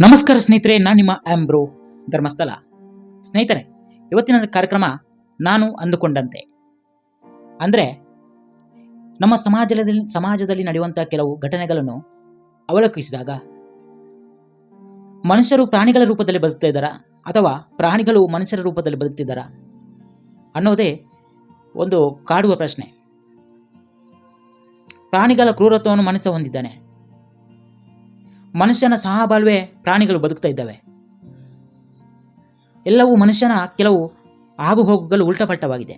ನಮಸ್ಕಾರ ಸ್ನೇಹಿತರೆ, ನಾನು ನಿಮ್ಮ ಆಂಬ್ರೋ ಧರ್ಮಸ್ಥಳ. ಸ್ನೇಹಿತರೆ, ಇವತ್ತಿನ ಕಾರ್ಯಕ್ರಮ ನಾನು ಅಂದುಕೊಂಡಂತೆ. ಅಂದರೆ, ನಮ್ಮ ಸಮಾಜದಲ್ಲಿ ಸಮಾಜದಲ್ಲಿ ನಡೆಯುವಂಥ ಕೆಲವು ಘಟನೆಗಳನ್ನು ಅವಲೋಕಿಸಿದಾಗ, ಮನುಷ್ಯರು ಪ್ರಾಣಿಗಳ ರೂಪದಲ್ಲಿ ಬದುಕ್ತಾ ಅಥವಾ ಪ್ರಾಣಿಗಳು ಮನುಷ್ಯರ ರೂಪದಲ್ಲಿ ಬದುಕ್ತಿದ್ದಾರಾ? ಅನ್ನೋದೇ ಒಂದು ಕಾಡುವ ಪ್ರಶ್ನೆ. ಪ್ರಾಣಿಗಳ ಕ್ರೂರತ್ವವನ್ನು ಮನುಷ್ಯ ಹೊಂದಿದ್ದಾನೆ. ಮನುಷ್ಯನ ಸಹಬಾಳ್ವೆ ಪ್ರಾಣಿಗಳು ಬದುಕ್ತಾ ಇದ್ದಾವೆ. ಎಲ್ಲವೂ ಮನುಷ್ಯನ ಕೆಲವು ಆಗುಹೋಗುಗಳು ಉಲ್ಟಪಟ್ಟವಾಗಿದೆ.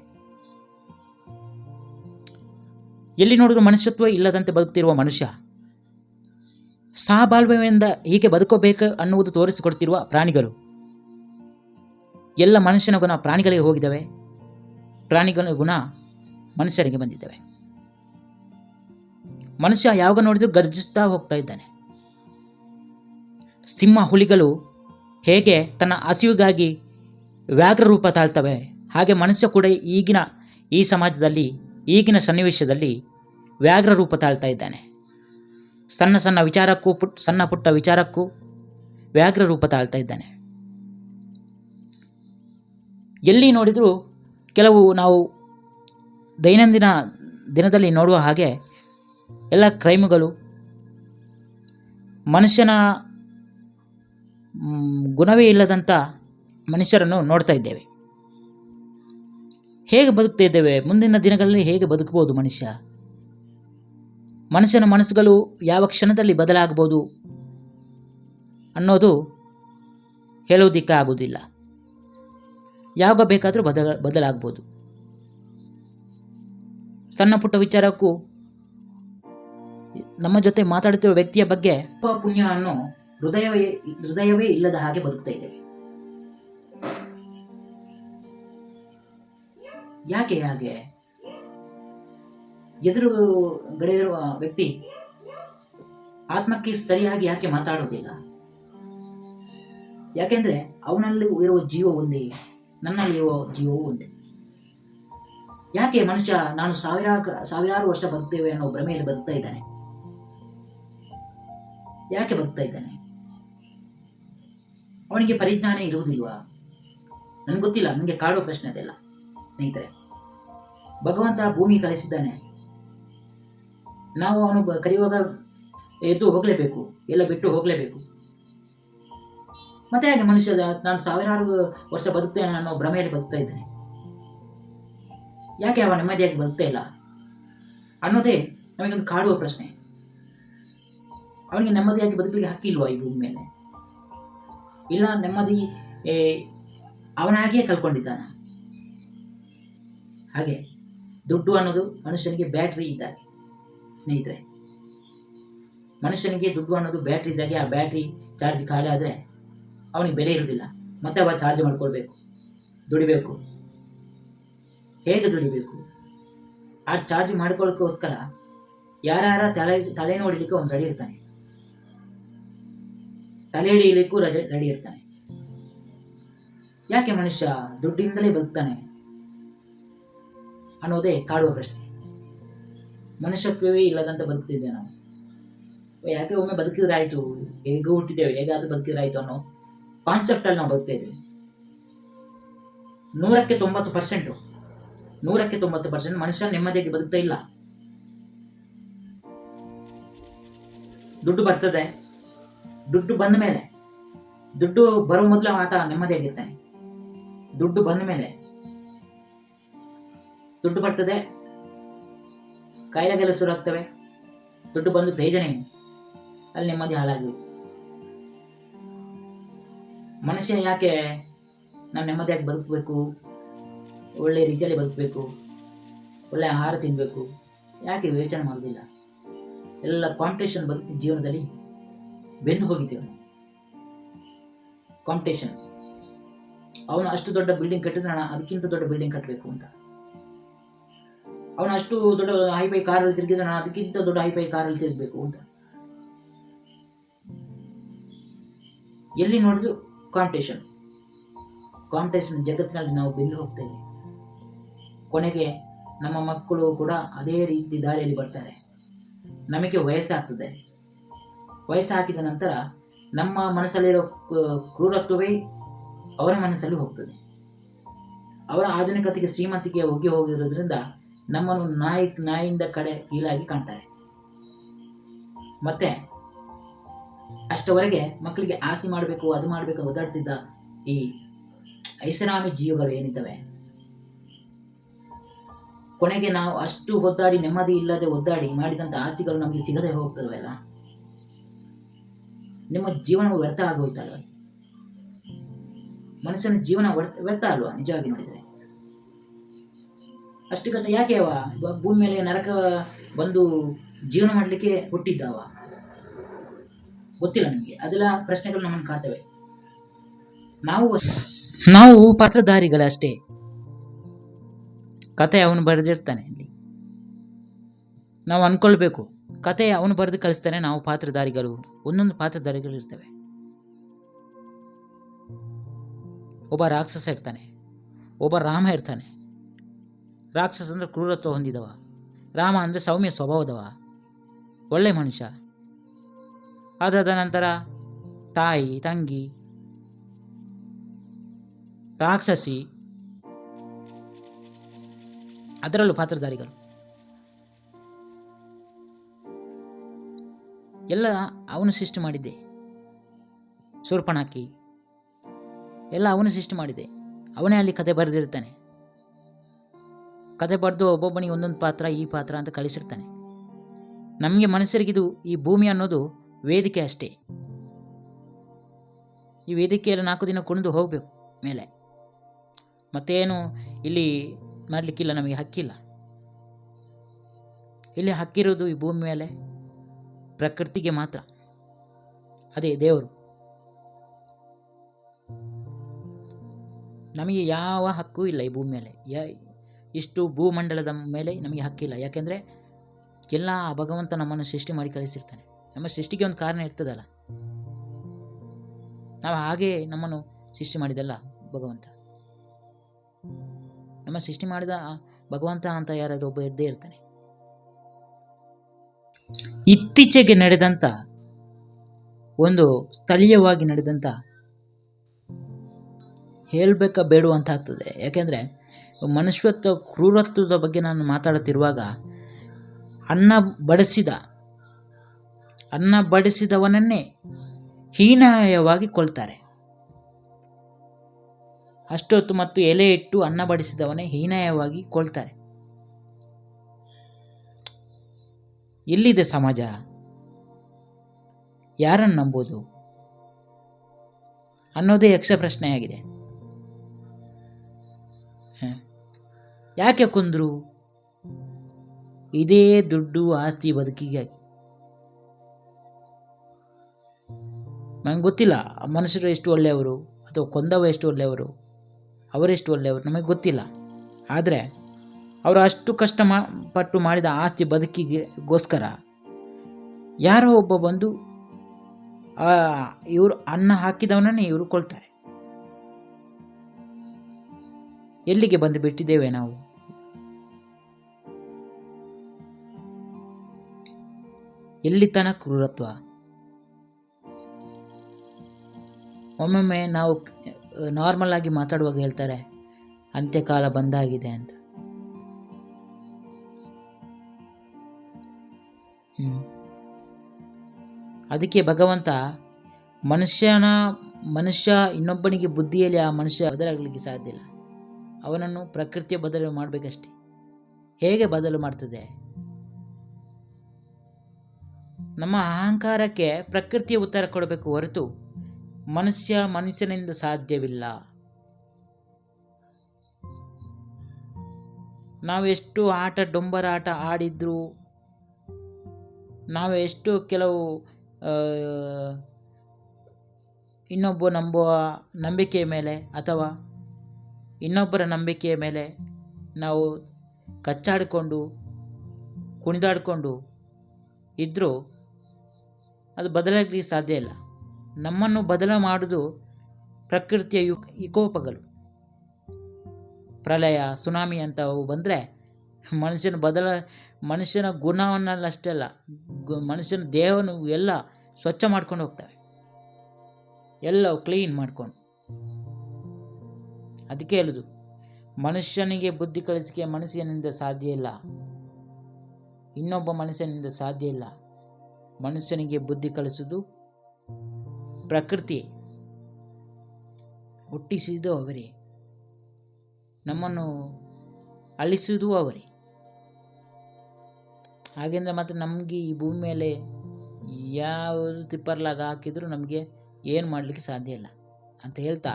ಎಲ್ಲಿ ನೋಡಿದ್ರು ಮನುಷ್ಯತ್ವ ಇಲ್ಲದಂತೆ ಬದುಕ್ತಿರುವ ಮನುಷ್ಯ ಸಹಬಾಳ್ವೆಯಿಂದ ಹೀಗೆ ಬದುಕಬೇಕು ಅನ್ನುವುದು ತೋರಿಸಿಕೊಡ್ತಿರುವ ಪ್ರಾಣಿಗಳು. ಎಲ್ಲ ಮನುಷ್ಯನ ಗುಣ ಪ್ರಾಣಿಗಳಿಗೆ ಹೋಗಿದ್ದಾವೆ. ಪ್ರಾಣಿಗಳ ಗುಣ ಮನುಷ್ಯರಿಗೆ ಬಂದಿದ್ದಾವೆ. ಮನುಷ್ಯ ಯಾವಾಗ ನೋಡಿದ್ರು ಗರ್ಜಿಸ್ತಾ ಹೋಗ್ತಾ ಇದ್ದಾನೆ. ಸಿಂಹ ಹುಲಿಗಳು ಹೇಗೆ ತನ್ನ ಹಸಿವಿಗಾಗಿ ವ್ಯಾಘ್ರ ರೂಪ ತಾಳ್ತವೆ, ಹಾಗೆ ಮನುಷ್ಯ ಕೂಡ ಈಗಿನ ಈ ಸಮಾಜದಲ್ಲಿ, ಈಗಿನ ಸನ್ನಿವೇಶದಲ್ಲಿ ವ್ಯಾಘ್ರ ರೂಪ ತಾಳ್ತಾ ಇದ್ದಾನೆ. ಸಣ್ಣ ಸಣ್ಣ ವಿಚಾರಕ್ಕೂ ಪುಟ್, ಸಣ್ಣ ಪುಟ್ಟ ವಿಚಾರಕ್ಕೂ ವ್ಯಾಘ್ರ ರೂಪ ತಾಳ್ತಾ ಇದ್ದಾನೆ. ಎಲ್ಲಿ ನೋಡಿದರೂ ಕೆಲವು ನಾವು ದೈನಂದಿನ ದಿನದಲ್ಲಿ ನೋಡುವ ಹಾಗೆ ಎಲ್ಲ ಕ್ರೈಮ್ಗಳು ಮನುಷ್ಯನ ಗುಣವೇ ಇಲ್ಲದಂಥ ಮನುಷ್ಯರನ್ನು ನೋಡ್ತಾ ಇದ್ದೇವೆ. ಹೇಗೆ ಬದುಕ್ತಾ ಇದ್ದೇವೆ? ಮುಂದಿನ ದಿನಗಳಲ್ಲಿ ಹೇಗೆ ಬದುಕಬಹುದು ಮನುಷ್ಯ? ಮನುಷ್ಯನ ಮನಸ್ಸುಗಳು ಯಾವ ಕ್ಷಣದಲ್ಲಿ ಬದಲಾಗಬಹುದು ಅನ್ನೋದು ಹೇಳುವುದಕ್ಕೆ ಆಗುವುದಿಲ್ಲ ಯಾವಾಗ ಬೇಕಾದರೂ ಬದಲ ಬದಲಾಗ್ಬೋದು ಸಣ್ಣ ಪುಟ್ಟ ವಿಚಾರಕ್ಕೂ ನಮ್ಮ ಜೊತೆ ಮಾತಾಡುತ್ತಿರುವ ವ್ಯಕ್ತಿಯ ಬಗ್ಗೆ ಪುಣ್ಯವನ್ನು ಹೃದಯವೇ ಹೃದಯವೇ ಇಲ್ಲದ ಹಾಗೆ ಬದುಕ್ತಾ ಇದ್ದೇವೆ. ಯಾಕೆ ಹಾಗೆ? ಎದುರು ಗಡೆಯಿರುವ ವ್ಯಕ್ತಿ ಆತ್ಮಕ್ಕೆ ಸರಿಯಾಗಿ ಯಾಕೆ ಮಾತಾಡೋದಿಲ್ಲ? ಯಾಕೆಂದ್ರೆ ಅವನಲ್ಲಿ ಇರುವ ಜೀವ ಒಂದೇ ನನ್ನಲ್ಲಿರುವ ಜೀವವು ಒಂದೇ. ಯಾಕೆ ಮನುಷ್ಯ, ನಾನು ಸಾವಿರಾರು ಸಾವಿರಾರು ವರ್ಷ ಬದುಕ್ತೇವೆ ಅನ್ನೋ ಭ್ರಮೆಯಲ್ಲಿ ಬದುಕ್ತಾ ಇದ್ದಾನೆ? ಯಾಕೆ ಬದುಕ್ತಾ ಇದ್ದಾನೆ? ಅವನಿಗೆ ಪರಿಜ್ಞಾನ ಇರುವುದಿಲ್ವಾ? ನನಗೆ ಗೊತ್ತಿಲ್ಲ, ನನಗೆ ಕಾಡುವ ಪ್ರಶ್ನೆ ಅದೆಲ್ಲ. ಸ್ನೇಹಿತರೆ, ಭಗವಂತ ಭೂಮಿ ಕಲಿಸಿದ್ದಾನೆ. ನಾವು ಅವನು ಕರೆಯುವಾಗ ಎದ್ದು ಹೋಗಲೇಬೇಕು, ಎಲ್ಲ ಬಿಟ್ಟು ಹೋಗಲೇಬೇಕು. ಮತ್ತೆ ಹಾಗೆ ಮನುಷ್ಯ ನಾನು ಸಾವಿರಾರು ವರ್ಷ ಬದುಕ್ತೇನೆ ಅನ್ನೋ ಭ್ರಮೆಯಲ್ಲಿ ಬದುಕ್ತಾ ಇದ್ದೇನೆ. ಯಾಕೆ ಅವ ನೆಮ್ಮದಿಯಾಗಿ ಬದುಕ್ತಾ ಇಲ್ಲ? ಅನ್ನೋದೇ ನಮಗೊಂದು ಕಾಡುವ ಪ್ರಶ್ನೆ. ಅವನಿಗೆ ನೆಮ್ಮದಿಯಾಗಿ ಬದುಕಲಿಕ್ಕೆ ಹಕ್ಕಿಲ್ವಾ ಈ ಭೂಮಿ ಮೇಲೆ? ಇಲ್ಲ, ನೆಮ್ಮದಿ ಅವನಾಗಿಯೇ ಕಲ್ಕೊಂಡಿದ್ದಾನ. ಹಾಗೆ ದುಡ್ಡು ಅನ್ನೋದು ಮನುಷ್ಯನಿಗೆ ಬ್ಯಾಟ್ರಿ ಇದ್ದಾಗೆ, ಸ್ನೇಹಿತರೆ. ಮನುಷ್ಯನಿಗೆ ದುಡ್ಡು ಅನ್ನೋದು ಬ್ಯಾಟ್ರಿ ಇದ್ದಾಗೆ, ಆ ಬ್ಯಾಟ್ರಿ ಚಾರ್ಜ್ ಖಾಲಿ ಆದರೆ ಅವನಿಗೆ ಬೆಲೆ ಇರುವುದಿಲ್ಲ ಮತ್ತೆ ಅವ ಚಾರ್ಜ್ ಮಾಡ್ಕೊಳ್ಬೇಕು, ದುಡಿಬೇಕು. ಹೇಗೆ ದುಡಿಬೇಕು? ಆ ಚಾರ್ಜ್ ಮಾಡ್ಕೊಳ್ಳೋಕ್ಕೋಸ್ಕರ ಯಾರ್ಯಾರ ತಲೆ ತಲೆ ನೋಡಲಿಕ್ಕೆ ಒಂದು ರೆಡಿ ಇರ್ತಾನೆ. ತಲೆ ಹಿಡಿಯಲಿಕ್ಕೂ ರೆಡಿ ರೆಡಿ ಇರ್ತಾನೆ. ಯಾಕೆ ಮನುಷ್ಯ ದುಡ್ಡಿನಿಂದಲೇ ಬದುಕ್ತಾನೆ? ಅನ್ನೋದೇ ಕಾಡುವ ಪ್ರಶ್ನೆ. ಮನುಷ್ಯತ್ವವೇ ಇಲ್ಲದಂತ ಬದುಕ್ತಿದ್ದೆ ನಾವು ಯಾಕೆ ಒಮ್ಮೆ ಬದುಕಿದ್ರೆ ಆಯಿತು ಹೇಗೆ ಹುಟ್ಟಿದ್ದೇವೆ, ಹೇಗಾದ್ರೂ ಬದುಕಿದ್ರಾಯ್ತು ಅನ್ನೋ ಕಾನ್ಸೆಪ್ಟಲ್ಲಿ ನಾವು ಬದುಕ್ತಾ ಇದ್ವಿ ನೂರಕ್ಕೆ ತೊಂಬತ್ತು ಪರ್ಸೆಂಟು ನೂರಕ್ಕೆ ತೊಂಬತ್ತು ಪರ್ಸೆಂಟ್ ಮನುಷ್ಯ ನೆಮ್ಮದಿಯಾಗಿ ಬದುಕ್ತಾ ಇಲ್ಲ. ದುಡ್ಡು ಬರ್ತದೆ. ದುಡ್ಡು ಬಂದ ಮೇಲೆ, ದುಡ್ಡು ಬರೋ ಮೊದಲು ಆತ ನೆಮ್ಮದಿಯಾಗಿರ್ತಾನೆ. ದುಡ್ಡು ಬಂದ ಮೇಲೆ, ದುಡ್ಡು ಬರ್ತದೆ, ಕಾಯಿಲೆಗೆಲ್ಲ ಶುರು ಆಗ್ತವೆ ದುಡ್ಡು ಬಂದು ಪ್ರಯೋಜನ ಏನು? ಅಲ್ಲಿ ನೆಮ್ಮದಿ ಹಾಳಾಗಿ ಮನುಷ್ಯ ಯಾಕೆ ನಾನು ನೆಮ್ಮದಿಯಾಗಿ ಬದುಕಬೇಕು? ಒಳ್ಳೆ ರೀತಿಯಲ್ಲಿ ಬದುಕಬೇಕು, ಒಳ್ಳೆ ಆಹಾರ ತಿನ್ನಬೇಕು ಯಾಕೆ ಯೋಚನೆ ಮಾಡೋದಿಲ್ಲ? ಎಲ್ಲ ಕಾಂಪಿಟೇಷನ್ ಬದುಕು ಜೀವನದಲ್ಲಿ ಬೆಂದು ಹೋಗಿದ್ದೇವೆ ಕಾಂಪಿಟೇಷನ್ ಅವನು ಅಷ್ಟು ದೊಡ್ಡ ಬಿಲ್ಡಿಂಗ್ ಕಟ್ಟಿದ್ರೆ ನಾನು ಅದಕ್ಕಿಂತ ದೊಡ್ಡ ಬಿಲ್ಡಿಂಗ್ ಕಟ್ಟಬೇಕು ಅಂತ. ಅವನು ಅಷ್ಟು ದೊಡ್ಡ ಹೈಫೈ ಕಾರಲ್ಲಿ ತಿರುಗಿದ್ರೆ ನಾನು ಅದಕ್ಕಿಂತ ದೊಡ್ಡ ಹೈಫೈ ಕಾರಲ್ಲಿ ತಿರುಗಬೇಕು ಅಂತ. ಎಲ್ಲಿ ನೋಡಿದ್ರು ಕಾಂಪಿಟೇಷನ್ ಕಾಂಪಿಟೇಷನ್ ಜಗತ್ತಿನಲ್ಲಿ ನಾವು ಬೆನ್ನು ಹೋಗ್ತೇವೆ. ಕೊನೆಗೆ ನಮ್ಮ ಮಕ್ಕಳು ಕೂಡ ಅದೇ ರೀತಿ ದಾರಿಯಲ್ಲಿ ಬರ್ತಾರೆ. ನಮಗೆ ವಯಸ್ಸಾಗ್ತದೆ. ವಯಸ್ಸಾಕಿದ ನಂತರ ನಮ್ಮ ಮನಸ್ಸಲ್ಲಿರೋ ಕ್ರೂರತ್ವವೇ ಅವರ ಮನಸ್ಸಲ್ಲಿ ಹೋಗ್ತದೆ. ಅವರ ಆಧುನಿಕತೆಗೆ ಶ್ರೀಮಂತಿಕೆ ಒಗ್ಗಿ ಹೋಗಿರೋದ್ರಿಂದ ನಮ್ಮನ್ನು ನಾಯಿ, ನಾಯಿಯಿಂದ ಕಡೆ ಕೀಳಾಗಿ ಕಾಣ್ತಾರೆ. ಮತ್ತೆ ಅಷ್ಟವರೆಗೆ ಮಕ್ಕಳಿಗೆ ಆಸ್ತಿ ಮಾಡಬೇಕು, ಅದು ಮಾಡಬೇಕು ಒದ್ದಾಡ್ತಿದ್ದ ಈ ಐಷಾರಾಮಿ ಜೀವಗಳು ಏನಿದ್ದಾವೆ? ಕೊನೆಗೆ ನಾವು ಅಷ್ಟು ಒದ್ದಾಡಿ ನೆಮ್ಮದಿ ಇಲ್ಲದೆ ಒದ್ದಾಡಿ ಮಾಡಿದಂಥ ಆಸ್ತಿಗಳು ನಮಗೆ ಸಿಗದೆ ಹೋಗ್ತದವಲ್ಲ ನಿಮ್ಮ ಜೀವನ ವ್ಯರ್ಥ ಆಗೋಯ್ತಲ್ಲ ಮನುಷ್ಯನ ಜೀವನ ವ್ಯರ್ಥ ಅಲ್ವಾ? ನಿಜವಾಗಿ ನೋಡಿದರೆ. ಅಷ್ಟು ಯಾಕೆ ಅವ? ಭೂಮಿ ಮೇಲೆ ನರಕ ಬಂದು ಜೀವನ ಮಾಡಲಿಕ್ಕೆ ಹುಟ್ಟಿದ್ದಾವ? ಗೊತ್ತಿಲ್ಲ ನಿಮಗೆ. ಅದೆಲ್ಲ ಪ್ರಶ್ನೆಗಳು ನಮ್ಮನ್ನು ಕಾಡ್ತವೆ ನಾವು ನಾವು ಪಾತ್ರಧಾರಿಗಳಷ್ಟೇ. ಕತೆ ಅವನು ಬರೆದಿರ್ತಾನೆ ಇಲ್ಲಿ. ನಾವು ಅನ್ಕೊಳ್ಬೇಕು. ಕತೆ ಅವನು ಬರೆದು ಕಳಿಸ್ತಾನೆ, ನಾವು ಪಾತ್ರಧಾರಿಗಳು. ಒಂದೊಂದು ಪಾತ್ರಧಾರಿಗಳು ಇರ್ತವೆ. ಒಬ್ಬ ರಾಕ್ಷಸ ಇರ್ತಾನೆ. ಒಬ್ಬ ರಾಮ ಇರ್ತಾನೆ. ರಾಕ್ಷಸ ಅಂದರೆ ಕ್ರೂರತ್ವ ಹೊಂದಿದವ. ರಾಮ ಅಂದರೆ ಸೌಮ್ಯ ಸ್ವಭಾವದವ. ಒಳ್ಳೆ ಮನುಷ್ಯ. ಅದಾದ ನಂತರ ತಾಯಿ, ತಂಗಿ, ರಾಕ್ಷಸಿ. ಅದರಲ್ಲೂ ಪಾತ್ರಧಾರಿಗಳು. ಎಲ್ಲ ಅವನು ಸೃಷ್ಟಿ ಮಾಡಿದ್ದೆ. ಶೂರ್ಪಣಾಕಿ ಎಲ್ಲ ಅವನು ಸೃಷ್ಟಿ ಮಾಡಿದೆ. ಅವನೇ ಅಲ್ಲಿ ಕತೆ ಬರೆದಿರ್ತಾನೆ. ಕತೆ ಬರೆದು ಒಬ್ಬೊಬ್ಬನಿಗೆ ಒಂದೊಂದು ಪಾತ್ರ, ಈ ಪಾತ್ರ ಅಂತ ಕಳಿಸಿರ್ತಾನೆ. ನಮಗೆ ಮನಸ್ಸರಿಗಿದು ಈ ಭೂಮಿ ಅನ್ನೋದು ವೇದಿಕೆ ಅಷ್ಟೇ. ಈ ವೇದಿಕೆಯಲ್ಲಿ ನಾಲ್ಕು ದಿನ ಕುಣಿದು ಹೋಗಬೇಕು ಮೇಲೆ. ಮತ್ತೇನು ಇಲ್ಲಿ ಮಾಡಲಿಕ್ಕಿಲ್ಲ ನಮಗೆ ಹಕ್ಕಿಲ್ಲ. ಇಲ್ಲಿ ಹಕ್ಕಿರೋದು ಈ ಭೂಮಿ ಮೇಲೆ. ಪ್ರಕೃತಿಗೆ ಮಾತ್ರ. ಅದೇ ದೇವರು. ನಮಗೆ ಯಾವ ಹಕ್ಕು ಇಲ್ಲ ಈ ಭೂಮಿ ಮೇಲೆ. ಯ, ಇಷ್ಟು ಭೂಮಂಡಲದ ಮೇಲೆ ನಮಗೆ ಹಕ್ಕಿಲ್ಲ ಯಾಕೆಂದರೆ ಎಲ್ಲ ಆ ಭಗವಂತ ನಮ್ಮನ್ನು ಸೃಷ್ಟಿ ಮಾಡಿ ಕಳಿಸಿರ್ತಾನೆ. ನಮ್ಮ ಸೃಷ್ಟಿಗೆ ಒಂದು ಕಾರಣ ಇರ್ತದಲ್ಲ. ನಾವು ಹಾಗೆ ನಮ್ಮನ್ನು ಸೃಷ್ಟಿ ಮಾಡಿದಲ್ಲ ಭಗವಂತ. ನಮ್ಮ ಸೃಷ್ಟಿ ಮಾಡಿದ ಭಗವಂತ ಅಂತ ಯಾರಾದರೂ ಒಬ್ಬ ಇದ್ದೇ ಇರ್ತಾನೆ. ಇತ್ತೀಚೆಗೆ ನಡೆದಂಥ ಒಂದು ಸ್ಥಳೀಯವಾಗಿ ನಡೆದಂಥ ಹೇಳಬೇಕಾ ಬೇಡ ಅಂತ ಆಗ್ತದೆ. ಯಾಕೆಂದರೆ ಮನುಷ್ಯತ್ವ ಕ್ರೂರತ್ವದ ಬಗ್ಗೆ ನಾನು ಮಾತಾಡುತ್ತಿರುವಾಗ ಅನ್ನ ಬಡಿಸಿದ, ಅನ್ನ ಬಡಿಸಿದವನನ್ನೇ ಹೀನಾಯವಾಗಿ ಕೊಲ್ತಾರೆ. ಅಷ್ಟೊತ್ತು ಮತ್ತು ಎಲೆ ಇಟ್ಟು ಅನ್ನ ಬಡಿಸಿದವನೇ ಹೀನಾಯವಾಗಿ ಕೊಳ್ತಾರೆ ಎಲ್ಲಿದೆ ಸಮಾಜ? ಯಾರನ್ನು ನಂಬೋದು? ಅನ್ನೋದೇ ಯಕ್ಷ ಪ್ರಶ್ನೆಯಾಗಿದೆ. ಯಾಕೆ ಕುಂದ್ರು? ಇದೇ ದುಡ್ಡು ಆಸ್ತಿ ಬದುಕಿಗಾಗಿ. ನಂಗೆ ಗೊತ್ತಿಲ್ಲ, ಮನುಷ್ಯರು ಎಷ್ಟು ಒಳ್ಳೆಯವರು ಅಥವಾ ಕೊಂದವ ಎಷ್ಟು ಒಳ್ಳೆಯವರು, ಅವರೆಷ್ಟು ಒಳ್ಳೆಯವರು, ನಮಗೆ ಗೊತ್ತಿಲ್ಲ. ಆದರೆ ಅವರು ಅಷ್ಟು ಕಷ್ಟ ಮಾ, ಪಟ್ಟು ಮಾಡಿದ ಆಸ್ತಿ ಬದುಕಿಗೆಗೋಸ್ಕರ ಯಾರೋ ಒಬ್ಬ ಬಂದು ಇವರು ಅನ್ನ ಹಾಕಿದವನನ್ನೇ ಇವರು ಕೊಳ್ತಾರೆ ಎಲ್ಲಿಗೆ ಬಂದು ಬಿಟ್ಟಿದ್ದೇವೆ ನಾವು? ಎಲ್ಲಿ ತನ ಕ್ರೂರತ್ವ? ಒಮ್ಮೊಮ್ಮೆ ನಾವು ನಾರ್ಮಲ್ ಆಗಿ ಮಾತಾಡುವಾಗ ಹೇಳ್ತಾರೆ, ಅಂತ್ಯಕಾಲ ಬಂದಾಗಿದೆ ಅಂತ. ಅದಕ್ಕೆ ಭಗವಂತ ಮನುಷ್ಯನ, ಮನುಷ್ಯ ಇನ್ನೊಬ್ಬನಿಗೆ ಬುದ್ಧಿಯಲ್ಲಿ ಆ ಮನುಷ್ಯ ಬದಲಾಗಲಿಕ್ಕೆ ಸಾಧ್ಯ ಇಲ್ಲ. ಅವನನ್ನು ಪ್ರಕೃತಿಯ ಬದಲು ಮಾಡಬೇಕಷ್ಟೆ. ಹೇಗೆ ಬದಲು ಮಾಡ್ತದೆ? ನಮ್ಮ ಅಹಂಕಾರಕ್ಕೆ ಪ್ರಕೃತಿಯ ಉತ್ತರ ಕೊಡಬೇಕು ಹೊರತು ಮನುಷ್ಯ ಮನುಷ್ಯನಿಂದ ಸಾಧ್ಯವಿಲ್ಲ. ನಾವೆಷ್ಟು ಆಟ, ಡೊಂಬರಾಟ ಆಡಿದ್ರು, ನಾವು ಎಷ್ಟು ಕೆಲವು ಇನ್ನೊಬ್ಬ ನಂಬುವ ನಂಬಿಕೆಯ ಮೇಲೆ ಅಥವಾ ಇನ್ನೊಬ್ಬರ ನಂಬಿಕೆಯ ಮೇಲೆ ನಾವು ಕಚ್ಚಾಡಿಕೊಂಡು, ಕುಣಿದಾಡಿಕೊಂಡು ಇದ್ದರೂ ಅದು ಬದಲಾಗಲಿಕ್ಕೆ ಸಾಧ್ಯ ಇಲ್ಲ. ನಮ್ಮನ್ನು ಬದಲ ಮಾಡುವುದು ಪ್ರಕೃತಿಯ ಯು ವಿಕೋಪಗಳು ಪ್ರಳಯ, ಸುನಾಮಿ ಅಂತವು ಬಂದರೆ ಮನುಷ್ಯನ ಬದಲ, ಮನುಷ್ಯನ ಗುಣವನ್ನಲ್ಲ ಅಷ್ಟೇ ಅಲ್ಲ, ಗು- ಮನುಷ್ಯನ ದೇಹವನ್ನು ಎಲ್ಲ ಸ್ವಚ್ಛ ಮಾಡ್ಕೊಂಡು ಹೋಗ್ತವೆ. ಎಲ್ಲ ಕ್ಲೀನ್ ಮಾಡ್ಕೊಂಡು. ಅದಕ್ಕೆ ಹೇಳುದು, ಮನುಷ್ಯನಿಗೆ ಬುದ್ಧಿ ಕಲಿಸಿಕೆ ಮನುಷ್ಯನಿಂದ ಸಾಧ್ಯ ಇಲ್ಲ. ಇನ್ನೊಬ್ಬ ಮನುಷ್ಯನಿಂದ ಸಾಧ್ಯ ಇಲ್ಲ. ಮನುಷ್ಯನಿಗೆ ಬುದ್ಧಿ ಕಲಿಸುವುದು ಪ್ರಕೃತಿ ಹುಟ್ಟಿಸಿದ್ದು ಅವರೇ ನಮ್ಮನ್ನು ಅಳಿಸುವುದು ಅವರೇ. ಹಾಗೆಂದ್ರೆ ಮಾತ್ರ ನಮಗೆ ಈ ಭೂಮಿ ಮೇಲೆ ಯಾವುದು ತಿಪ್ಪರ್ಲಾಗ ಹಾಕಿದರೂ ನಮಗೆ ಏನು ಮಾಡಲಿಕ್ಕೆ ಸಾಧ್ಯ ಇಲ್ಲ ಅಂತ ಹೇಳ್ತಾ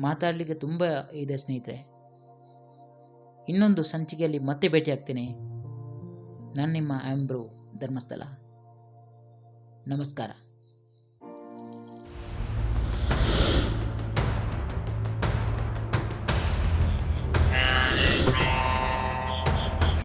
ಮಾತಾಡಲಿಕ್ಕೆ ತುಂಬ ಇದೆ ಸ್ನೇಹಿತರೆ. ಇನ್ನೊಂದು ಸಂಚಿಕೆಯಲ್ಲಿ ಮತ್ತೆ ಭೇಟಿ ಆಗ್ತೀನಿ. ನಾನು ನಿಮ್ಮ ಆ್ಯಂಬ್ರೋ ಧರ್ಮಸ್ಥಳ. ನಮಸ್ಕಾರ.